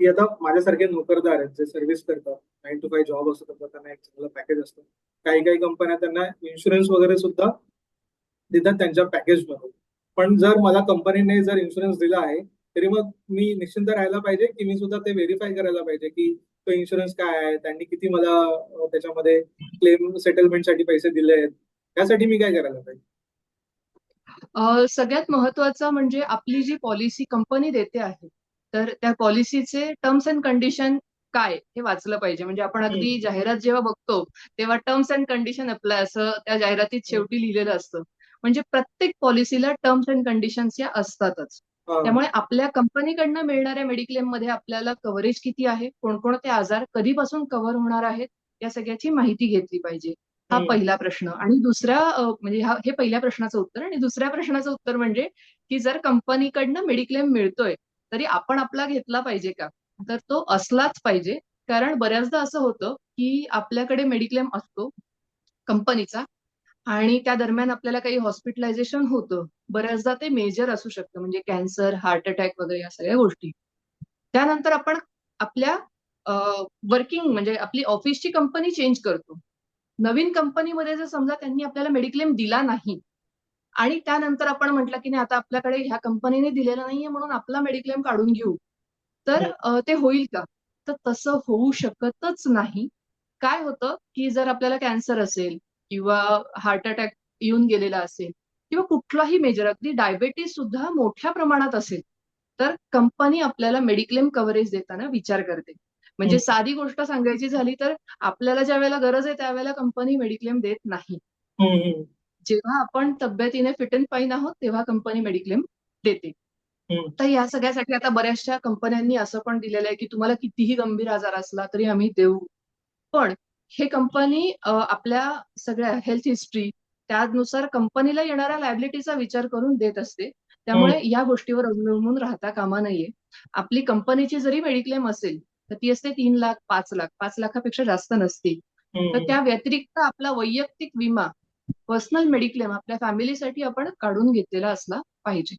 की आता माझ्यासारखे नोकरदार आहेत जे सर्व्हिस करतात नाईन टू फाईव्ह जॉब असतो त्यांना एक चांगलं पॅकेज असतं. काही काही कंपन्या त्यांना इन्शुरन्स वगैरे सुद्धा देतात त्यांच्या पॅकेजमध्ये पण जर मला कंपनीने जर इन्शुरन्स दिला आहे तरी मग मी निश्चिंत राहायला पाहिजे की मी सुद्धा ते व्हेरीफाय करायला पाहिजे की तो इन्शुरन्स काय आहे त्यांनी किती मला त्याच्यामध्ये क्लेम सेटलमेंटसाठी पैसे दिले आहेत. त्यासाठी मी काय करायला पाहिजे? सगळ्यात महत्वाचं म्हणजे आपली जी पॉलिसी कंपनी देते आहे तर त्या पॉलिसीचे टर्म्स अँड कंडिशन काय हे वाचलं पाहिजे. म्हणजे आपण अगदी. जाहिरात जेव्हा बघतो तेव्हा टर्म्स अँड कंडिशन अप्लाय असं त्या जाहिरातीत शेवटी लिहिलेलं असतं. म्हणजे प्रत्येक पॉलिसीला टर्म्स अँड कंडिशन्स या असतातच. हा. त्यामुळे आपल्या कंपनीकडनं मिळणाऱ्या मेडिक्लेममध्ये आपल्याला कव्हरेज किती आहे? कोणकोणते आजार कधीपासून कव्हर होणार आहेत? या सगळ्याची माहिती घेतली पाहिजे. हा. पहिला प्रश्न. आणि दुसरा म्हणजे हा हे पहिल्या प्रश्नाचं उत्तर. आणि दुसऱ्या प्रश्नाचं उत्तर म्हणजे की जर कंपनीकडनं मेडिक्लेम मिळतोय तरी आपण आपला घेतला पाहिजे का? तर तो असलाच पाहिजे. कारण बऱ्याचदा असं होतं की आपल्याकडे मेडिक्लेम असतो कंपनीचा आणि त्या दरम्यान आपल्याला काही हॉस्पिटलायझेशन होतं. बऱ्याचदा ते मेजर असू शकतं म्हणजे कॅन्सर हार्ट अटॅक वगैरे या सगळ्या गोष्टी. त्यानंतर आपण आपल्या वर्किंग म्हणजे आपली ऑफिसची कंपनी चेंज करतो. नवीन कंपनीमध्ये जर समजा त्यांनी आपल्याला मेडिक्लेम दिला नाही आणि त्यानंतर आपण म्हटलं की नाही आता आपल्याकडे ह्या कंपनीने दिलेला नाहीये म्हणून आपला मेडिक्लेम काढून घेऊ. तर अ, ते होईल का? तर तसं होऊ शकतच नाही. काय होतं की जर आपल्याला कॅन्सर असेल किंवा हार्ट अटॅक येऊन गेलेला असेल किंवा कुठलाही मेजर अगदी डायबेटीस सुद्धा मोठ्या प्रमाणात असेल तर कंपनी आपल्याला मेडिक्लेम कव्हरेज देताना विचार करते. म्हणजे. साधी गोष्ट सांगायची झाली तर आपल्याला ज्या वेळेला गरज आहे त्यावेळेला कंपनी मेडिक्लेम देत नाही. जेव्हा आपण तब्येतीने फिट अँड फाईन आहोत तेव्हा कंपनी मेडिक्लेम देते. तर या सगळ्यासाठी आता बऱ्याचशा कंपन्यांनी असं पण दिलेलं आहे की तुम्हाला कितीही गंभीर आजार असला तरी आम्ही देऊ. पण हे कंपनी आपल्या सगळ्या हेल्थ हिस्ट्री त्यानुसार कंपनीला येणाऱ्या लायबिलिटीचा विचार करून देत असते. त्यामुळे या गोष्टीवर अवलंबून राहता कामा नाहीये. आपली कंपनीची जरी मेडिक्लेम असेल तर ती असते तीन लाख पाच लाख पाच लाखापेक्षा जास्त नसते. तर त्या व्यतिरिक्त आपला वैयक्तिक विमा पर्सनल मेडिक्लेम आपल्या फॅमिलीसाठी आपण काढून घेतलेला असला पाहिजे.